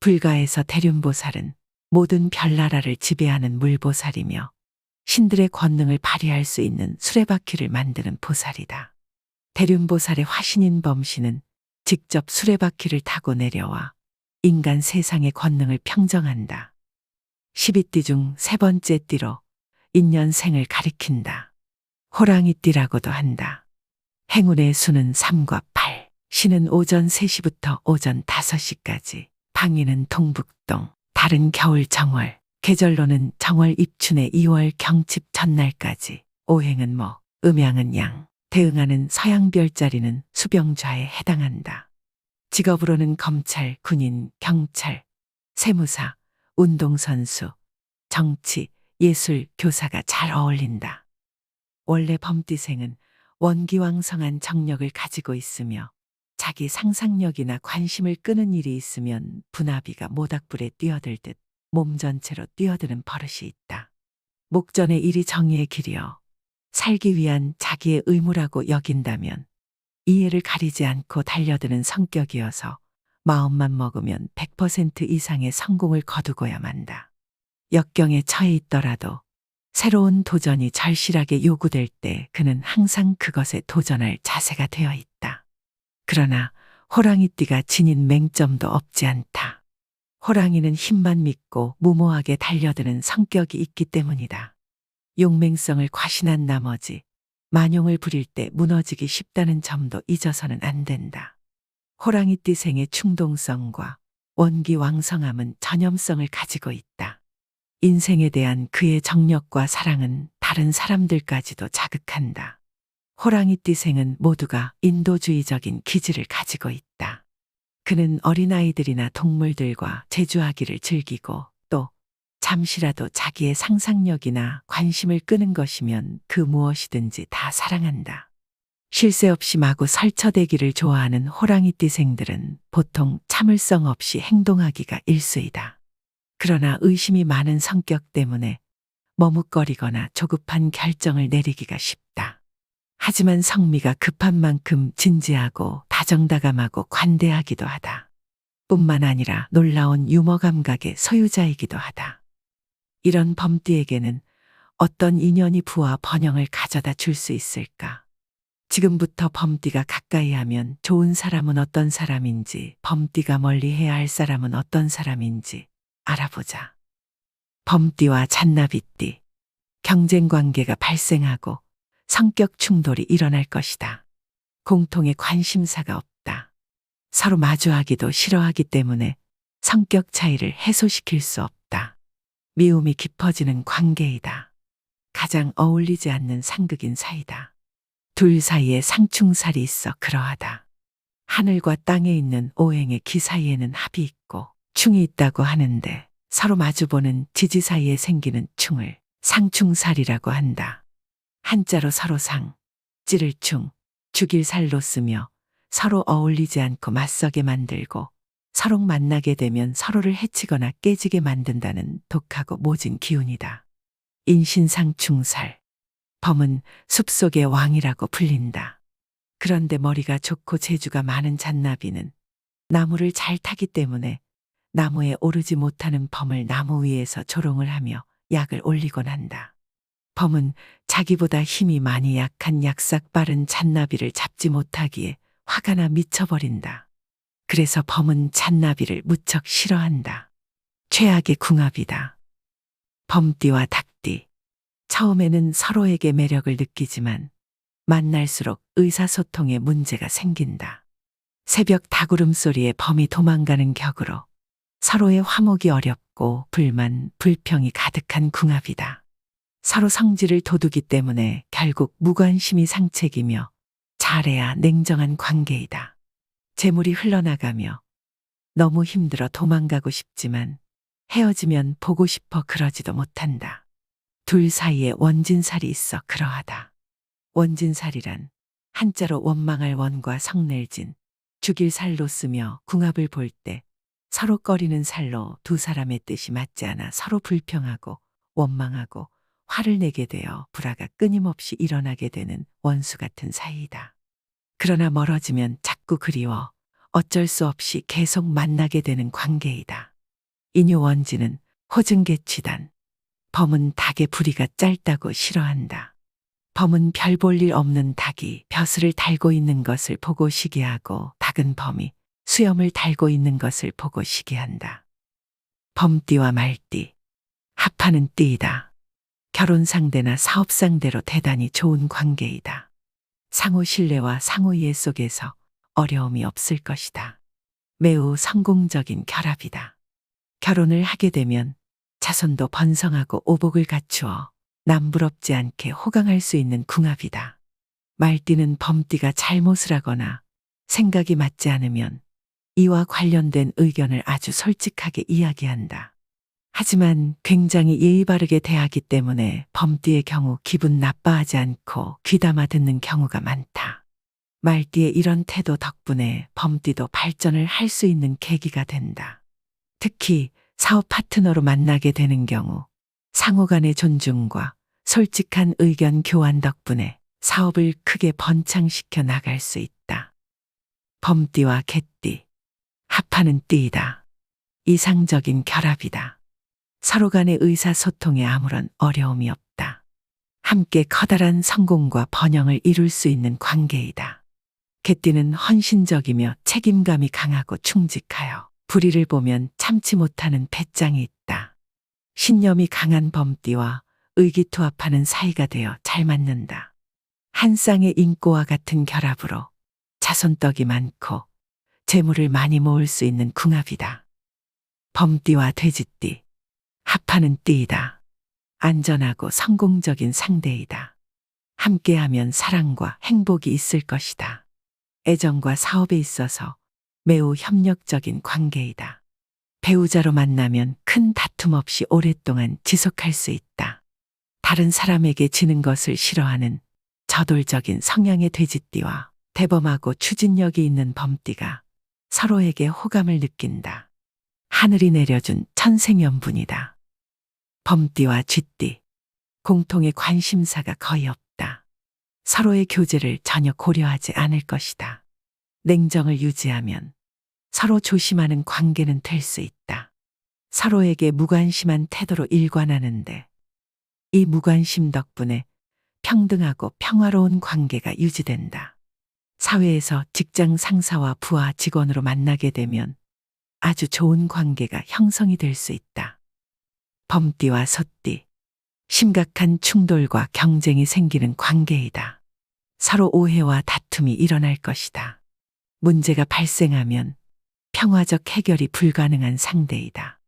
불가에서 대륜보살은 모든 별나라를 지배하는 물보살이며 신들의 권능을 발휘할 수 있는 수레바퀴를 만드는 보살이다. 대륜보살의 화신인 범신은 직접 수레바퀴를 타고 내려와 인간 세상의 권능을 평정한다. 12띠 중 세 번째 띠로 인년생을 가리킨다. 호랑이띠라고도 한다. 행운의 수는 3과 8. 신은 오전 3시부터 오전 5시까지. 방위는 동북동. 달은 겨울 정월. 계절로는 정월 입춘의 2월 경칩 전날까지. 오행은 뭐, 음양은 양. 대응하는 서양 별자리는 수병좌에 해당한다. 직업으로는 검찰, 군인, 경찰, 세무사, 운동선수, 정치, 예술, 교사가 잘 어울린다. 원래 범띠생은 원기왕성한 정력을 가지고 있으며 자기 상상력이나 관심을 끄는 일이 있으면 분화비가 모닥불에 뛰어들 듯 몸 전체로 뛰어드는 버릇이 있다. 목전의 일이 정의의 길이여 살기 위한 자기의 의무라고 여긴다면 이해를 가리지 않고 달려드는 성격이어서 마음만 먹으면 100% 이상의 성공을 거두고야 만다. 역경에 처해 있더라도 새로운 도전이 절실하게 요구될 때 그는 항상 그것에 도전할 자세가 되어 있다. 그러나 호랑이띠가 지닌 맹점도 없지 않다. 호랑이는 힘만 믿고 무모하게 달려드는 성격이 있기 때문이다. 용맹성을 과신한 나머지 만용을 부릴 때 무너지기 쉽다는 점도 잊어서는 안 된다. 호랑이띠 생의 충동성과 원기 왕성함은 전염성을 가지고 있다. 인생에 대한 그의 정력과 사랑은 다른 사람들까지도 자극한다. 호랑이띠 생은 모두가 인도주의적인 기질을 가지고 있다. 그는 어린아이들이나 동물들과 제주하기를 즐기고 또 잠시라도 자기의 상상력이나 관심을 끄는 것이면 그 무엇이든지 다 사랑한다. 쉴 새 없이 마구 설쳐대기를 좋아하는 호랑이띠생들은 보통 참을성 없이 행동하기가 일수이다. 그러나 의심이 많은 성격 때문에 머뭇거리거나 조급한 결정을 내리기가 쉽다. 하지만 성미가 급한 만큼 진지하고 다정다감하고 관대하기도 하다. 뿐만 아니라 놀라운 유머 감각의 소유자이기도 하다. 이런 범띠에게는 어떤 인연이 부와 번영을 가져다 줄 수 있을까? 지금부터 범띠가 가까이 하면 좋은 사람은 어떤 사람인지, 범띠가 멀리 해야 할 사람은 어떤 사람인지 알아보자. 범띠와 잔나비띠. 경쟁 관계가 발생하고 성격 충돌이 일어날 것이다. 공통의 관심사가 없다. 서로 마주하기도 싫어하기 때문에 성격 차이를 해소시킬 수 없다. 미움이 깊어지는 관계이다. 가장 어울리지 않는 상극인 사이다. 둘 사이에 상충살이 있어 그러하다. 하늘과 땅에 있는 오행의 기 사이에는 합이 있고 충이 있다고 하는데 서로 마주보는 지지 사이에 생기는 충을 상충살이라고 한다. 한자로 서로 상, 찌를 충, 죽일 살로 쓰며 서로 어울리지 않고 맞서게 만들고 서로 만나게 되면 서로를 해치거나 깨지게 만든다는 독하고 모진 기운이다. 인신상충살. 범은 숲속의 왕이라고 불린다. 그런데 머리가 좋고 재주가 많은 잔나비는 나무를 잘 타기 때문에 나무에 오르지 못하는 범을 나무 위에서 조롱을 하며 약을 올리곤 한다. 범은 자기보다 힘이 많이 약한 약삭 빠른 잔나비를 잡지 못하기에 화가 나 미쳐버린다. 그래서 범은 잔나비를 무척 싫어한다. 최악의 궁합이다. 범띠와 닭띠. 처음에는 서로에게 매력을 느끼지만 만날수록 의사소통에 문제가 생긴다. 새벽 닭울음 소리에 범이 도망가는 격으로 서로의 화목이 어렵고 불만, 불평이 가득한 궁합이다. 서로 성질을 돋우기 때문에 결국 무관심이 상책이며 잘해야 냉정한 관계이다. 재물이 흘러나가며 너무 힘들어 도망가고 싶지만 헤어지면 보고 싶어 그러지도 못한다. 둘 사이에 원진살이 있어 그러하다. 원진살이란 한자로 원망할 원과 성낼진, 죽일 살로 쓰며 궁합을 볼 때 서로 꺼리는 살로 두 사람의 뜻이 맞지 않아 서로 불평하고 원망하고 화를 내게 되어 불화가 끊임없이 일어나게 되는 원수 같은 사이이다. 그러나 멀어지면 자꾸 그리워 어쩔 수 없이 계속 만나게 되는 관계이다. 인효원지는 호증개치단. 범은 닭의 부리가 짧다고 싫어한다. 범은 별 볼 일 없는 닭이 벼슬을 달고 있는 것을 보고 시기하고 닭은 범이 수염을 달고 있는 것을 보고 시기한다. 범띠와 말띠. 합하는 띠이다. 결혼 상대나 사업 상대로 대단히 좋은 관계이다. 상호 신뢰와 상호 이해 속에서 어려움이 없을 것이다. 매우 성공적인 결합이다. 결혼을 하게 되면 자손도 번성하고 오복을 갖추어 남부럽지 않게 호강할 수 있는 궁합이다. 말띠는 범띠가 잘못을 하거나 생각이 맞지 않으면 이와 관련된 의견을 아주 솔직하게 이야기한다. 하지만 굉장히 예의 바르게 대하기 때문에 범띠의 경우 기분 나빠하지 않고 귀담아 듣는 경우가 많다. 말띠의 이런 태도 덕분에 범띠도 발전을 할 수 있는 계기가 된다. 특히 사업 파트너로 만나게 되는 경우 상호 간의 존중과 솔직한 의견 교환 덕분에 사업을 크게 번창시켜 나갈 수 있다. 범띠와 개띠, 합하는 띠이다. 이상적인 결합이다. 서로 간의 의사소통에 아무런 어려움이 없다. 함께 커다란 성공과 번영을 이룰 수 있는 관계이다. 개띠는 헌신적이며 책임감이 강하고 충직하여 불의를 보면 참지 못하는 배짱이 있다. 신념이 강한 범띠와 의기투합하는 사이가 되어 잘 맞는다. 한 쌍의 인꼬와 같은 결합으로 자손떡이 많고 재물을 많이 모을 수 있는 궁합이다. 범띠와 돼지띠, 합하는 띠이다. 안전하고 성공적인 상대이다. 함께하면 사랑과 행복이 있을 것이다. 애정과 사업에 있어서 매우 협력적인 관계이다. 배우자로 만나면 큰 다툼 없이 오랫동안 지속할 수 있다. 다른 사람에게 지는 것을 싫어하는 저돌적인 성향의 돼지띠와 대범하고 추진력이 있는 범띠가 서로에게 호감을 느낀다. 하늘이 내려준 천생연분이다. 범띠와 쥐띠, 공통의 관심사가 거의 없다. 서로의 교제를 전혀 고려하지 않을 것이다. 냉정을 유지하면 서로 조심하는 관계는 될 수 있다. 서로에게 무관심한 태도로 일관하는데 이 무관심 덕분에 평등하고 평화로운 관계가 유지된다. 사회에서 직장 상사와 부하 직원으로 만나게 되면 아주 좋은 관계가 형성이 될 수 있다. 범띠와 소띠, 심각한 충돌과 경쟁이 생기는 관계이다. 서로 오해와 다툼이 일어날 것이다. 문제가 발생하면 평화적 해결이 불가능한 상대이다.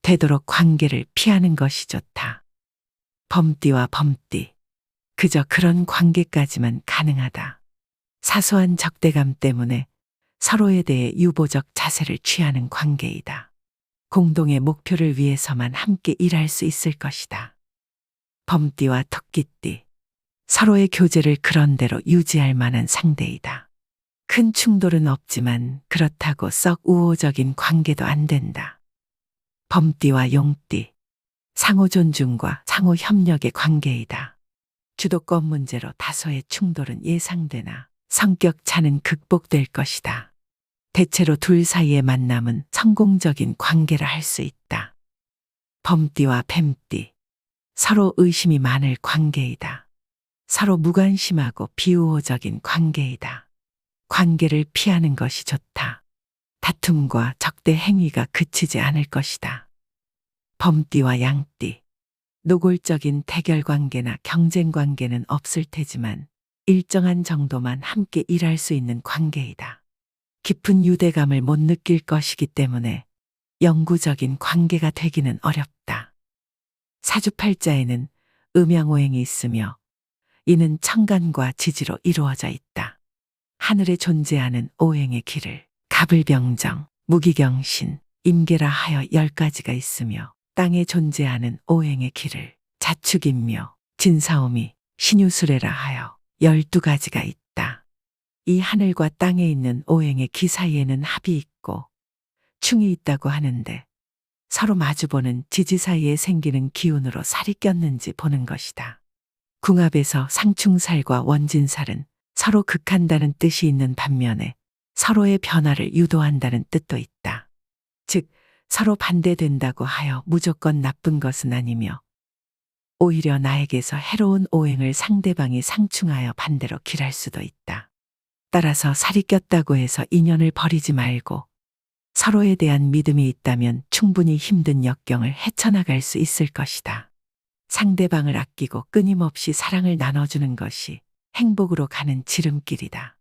되도록 관계를 피하는 것이 좋다. 범띠와 범띠. 그저 그런 관계까지만 가능하다. 사소한 적대감 때문에 서로에 대해 유보적 자세를 취하는 관계이다. 공동의 목표를 위해서만 함께 일할 수 있을 것이다. 범띠와 토끼띠. 서로의 교제를 그런대로 유지할 만한 상대이다. 큰 충돌은 없지만 그렇다고 썩 우호적인 관계도 안 된다. 범띠와 용띠. 상호 존중과 상호 협력의 관계이다. 주도권 문제로 다소의 충돌은 예상되나 성격 차는 극복될 것이다. 대체로 둘 사이의 만남은 성공적인 관계라 할 수 있다. 범띠와 뱀띠. 서로 의심이 많을 관계이다. 서로 무관심하고 비우호적인 관계이다. 관계를 피하는 것이 좋다. 다툼과 적대 행위가 그치지 않을 것이다. 범띠와 양띠. 노골적인 대결 관계나 경쟁 관계는 없을 테지만 일정한 정도만 함께 일할 수 있는 관계이다. 깊은 유대감을 못 느낄 것이기 때문에 영구적인 관계가 되기는 어렵다. 사주팔자에는 음양오행이 있으며 이는 천간과 지지로 이루어져 있다. 하늘에 존재하는 오행의 길을 갑을병정, 무기경신, 임계라 하여 열 가지가 있으며 땅에 존재하는 오행의 길을 자축인묘, 진사오미, 신유수레라 하여 열두 가지가 있다. 이 하늘과 땅에 있는 오행의 기 사이에는 합이 있고 충이 있다고 하는데 서로 마주보는 지지 사이에 생기는 기운으로 살이 꼈는지 보는 것이다. 궁합에서 상충살과 원진살은 서로 극한다는 뜻이 있는 반면에 서로의 변화를 유도한다는 뜻도 있다. 즉, 서로 반대된다고 하여 무조건 나쁜 것은 아니며, 오히려 나에게서 해로운 오행을 상대방이 상충하여 반대로 길할 수도 있다. 따라서 살이 꼈다고 해서 인연을 버리지 말고, 서로에 대한 믿음이 있다면 충분히 힘든 역경을 헤쳐나갈 수 있을 것이다. 상대방을 아끼고 끊임없이 사랑을 나눠주는 것이 행복으로 가는 지름길이다.